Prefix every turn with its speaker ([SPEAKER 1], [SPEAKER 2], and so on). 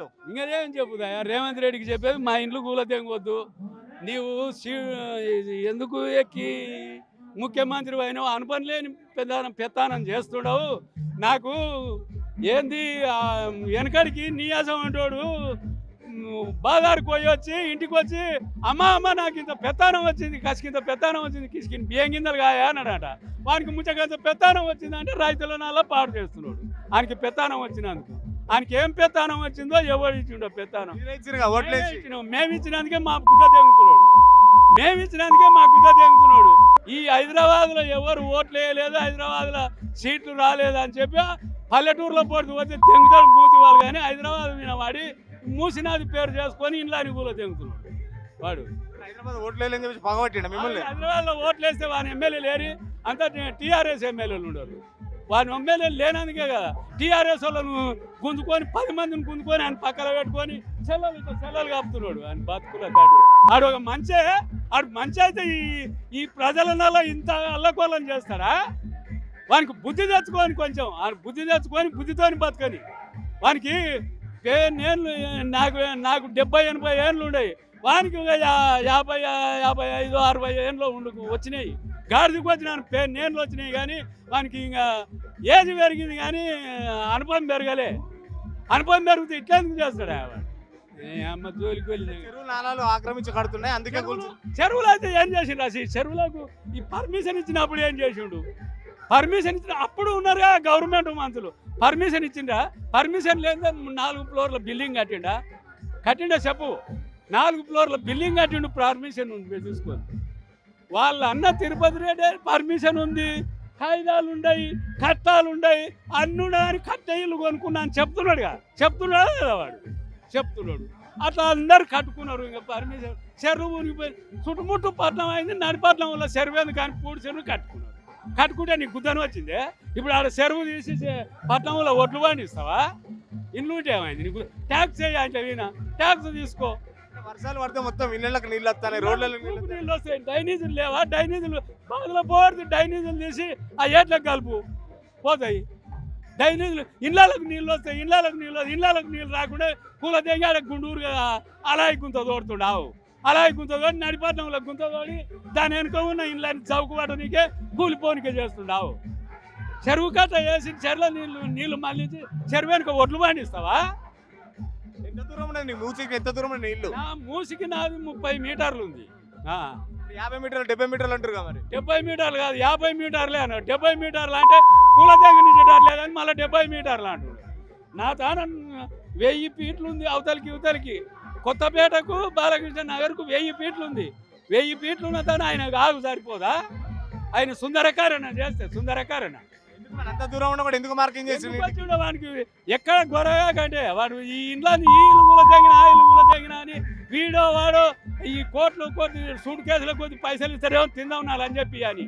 [SPEAKER 1] చెప్తావు
[SPEAKER 2] ఏం చెప్పుదా? రేవంత్ రెడ్డికి చెప్పేది మా ఇంట్లో కూల నీవు ఎందుకు ఎక్కి? ముఖ్యమంత్రి అయినావు అనుపని లేని పెద్దానం పెత్తానం చేస్తున్నావు. నాకు ఏంది వెనకడికి నీయాసం అంటాడు. బాదారికి పోయి వచ్చి ఇంటికి వచ్చి అమ్మ అమ్మ నాకు ఇంత పెత్తానం వచ్చింది కసికింత పెత్తానం వచ్చింది కిసికిన బియ్యం గిందలు కాయా అన్నాడట. వానికి ముచ్చకంత పెత్తానం వచ్చిందంటే రైతుల నాలా పాడు చేస్తున్నాడు. ఆయనకి పెత్తానం వచ్చినందుకు. ఆయనకి ఏం పెత్తానం వచ్చిందో ఎవరు ఇచ్చిండో పెత్తానం. మేము ఇచ్చినందుకే మా గుద్ద తెగుతున్నాడు మేము ఇచ్చినందుకే మా గుద్ద తెగుతున్నాడు ఈ హైదరాబాద్లో ఎవరు ఓట్లు వేయలేదు హైదరాబాద్లో సీట్లు రాలేదు అని చెప్పి పల్లెటూరులో పోటీ పోతే తెంగుతాడు మూసి వాళ్ళు కానీ హైదరాబాద్ మీద వాడి మూసినాది పేరు చేసుకొని ఇండ్లాని కూడా తెంగుతున్నాడు వాడు.
[SPEAKER 1] హైదరాబాద్ పగబట్టిండ మిమ్మల్ని?
[SPEAKER 2] హైదరాబాద్లో ఓట్లు వేస్తే వాని ఎమ్మెల్యే లేరు. అంతా టీఆర్ఎస్ ఎమ్మెల్యేలు ఉండరు. వాని ఎమ్మెల్యే లేనందుకే కదా. టీఆర్ఎస్ వాళ్ళను గుంజుకొని పది మందిని గుంజుకొని ఆయన పక్కన పెట్టుకొని చెల్లెలు చెల్లెలు కాపుతున్నాడు. ఆయన బతుకుల దాడు ఆడు ఒక మంచే ఆడు మంచి అయితే ఈ ఈ ప్రజలనల్లా ఇంత అల్లకోలం చేస్తాడా? వానికి బుద్ధి తెచ్చుకొని కొంచెం ఆయన బుద్ధి తెచ్చుకొని బుద్ధితోని బతుకొని. వానికి నేను నాకు నాకు డెబ్బై ఎనభై ఏళ్ళు ఉండేవి వానికి యాభై యాభై ఐదు అరవై ఏళ్ళు ఉండు వచ్చినాయి. గాడిదికి వచ్చిన పే నేళ్ళు వచ్చినాయి కానీ వానికి ఇంకా ఏజ్ పెరిగింది కానీ అనుభవం పెరగలే. అనుభవం పెరిగితే ఇట్లా ఎందుకు చేస్తాడా అమ్మ జోలికి వెళ్ళి
[SPEAKER 1] చెరువు నాలాలు ఆక్రమించి కడుతున్నాయి అందుకే
[SPEAKER 2] చెరువులు అయితే ఏం చేసిండు అసలు చెరువులకు ఈ పర్మిషన్ ఇచ్చినప్పుడు ఏం చేసిండు? పర్మిషన్ ఇచ్చిన అప్పుడు ఉన్నారుగా గవర్నమెంట్ మంత్రులు. పర్మిషన్ ఇచ్చిండా పర్మిషన్ లేదా నాలుగు ఫ్లోర్ల బిల్డింగ్ కట్టిండా? కట్టిండా చెప్పు. నాలుగు ఫ్లోర్ల బిల్డింగ్ కట్టిండు పర్మిషన్ ఉంది చూసుకోండి. వాళ్ళ అన్న తిరుపతి రెడ్డి పర్మిషన్ ఉంది. కాగితాలు ఉండయి కట్టాలు ఉండయి అన్ని ఉన్నాయి కట్ట కొనుక్కున్నాను కొనుక్కున్నా అని చెప్తున్నాడుగా. చెప్తున్నాడు కదా వాడు? చెప్తున్నాడు. అట్లా అందరు కట్టుకున్నారు ఇంకా పర్మిషన్. చెరువు మునిగిపోయి చుట్టుముట్టు పట్నం అయింది నడిపట్నం వల్ల చెరువు ఎందుకు కానీ పూడి చెరువు కట్టుకున్నారు. కట్టుకుంటే నీకు గుద్దను వచ్చిందే? ఇప్పుడు ఆడ చెరువు తీసి పట్నంలో ఒట్లు పండిస్తావా? ఇల్లు ఏమైంది? నీకు ట్యాక్స్ చేయాలంటే అంటే వీణ. ట్యాక్స్ తీసుకో.
[SPEAKER 1] వర్షాలు పడితే మొత్తం ఇళ్ళకి నీళ్ళు వస్తాయి రోడ్లలో నీళ్ళు
[SPEAKER 2] వస్తాయి. డైనీజులు లేవా? డైనీజులు బాధలో పోరుది డైనీజులు తీసి ఆ ఏట్లకు కలుపు. పోతాయి. డైనీజులు ఇళ్ళకు నీళ్ళు వస్తాయి ఇళ్ళకు నీళ్ళు ఇళ్ళకు నీళ్ళు రాకుండా పూల తెగి ఆడ గుండూరుగా అలాయి గుంత తోడుతుండావు అలాయి గుంత తోడి నడిపట్నంలో గుంత తోడి దాని వెనుక ఉన్న ఇళ్ళని చౌకబడనీకే కూలిపోనికే చేస్తుండావు చెరువు కట్ట వేసి చెరువులో నీళ్ళు నీళ్ళు మళ్ళించి చెరువు వెనుక ఒడ్లు పండిస్తావా?
[SPEAKER 1] ఉన్నది నీ మూసికి ఎంత దూరం ఉన్నది నీళ్ళు
[SPEAKER 2] నా మూసికి నాది ముప్పై మీటర్లు ఉంది ఆ.
[SPEAKER 1] యాభై మీటర్లు డెబ్బై మీటర్లు అంటారు కదా మరి.
[SPEAKER 2] డెబ్బై మీటర్లు కాదు యాభై మీటర్లే అన్నాడు. డెబ్బై మీటర్లు అంటే కుల దగ్గర నుంచి లేదని మళ్ళీ డెబ్బై మీటర్లు అంటాడు నా తాన వెయ్యి ఫీట్లు ఉంది అవతలికి ఇవతలికి. కొత్తపేటకు బాలకృష్ణ నగర్కు వెయ్యి ఫీట్లు ఉంది వెయ్యి ఫీట్లు ఉన్న తాను ఆయన ఆగు సరిపోదా? ఆయన సుందరకారణ చేస్తే సుందరకారణ.
[SPEAKER 1] అంత దూరం ఉన్నా కూడా ఎందుకు మార్కింగ్ చేసి
[SPEAKER 2] వచ్చిండో వానికి ఎక్కడ గొడవ కంటే వాడు ఈ ఇంట్లో ఈ ఇల్లు కూడా తెగిన ఆ ఇల్లు కూడా తెగిన అని వీడో వాడో ఈ కోట్లు కొద్ది సూట్ కేసులో కొద్ది పైసలు ఇస్తారేమో తిందాం నాలని చెప్పి అని.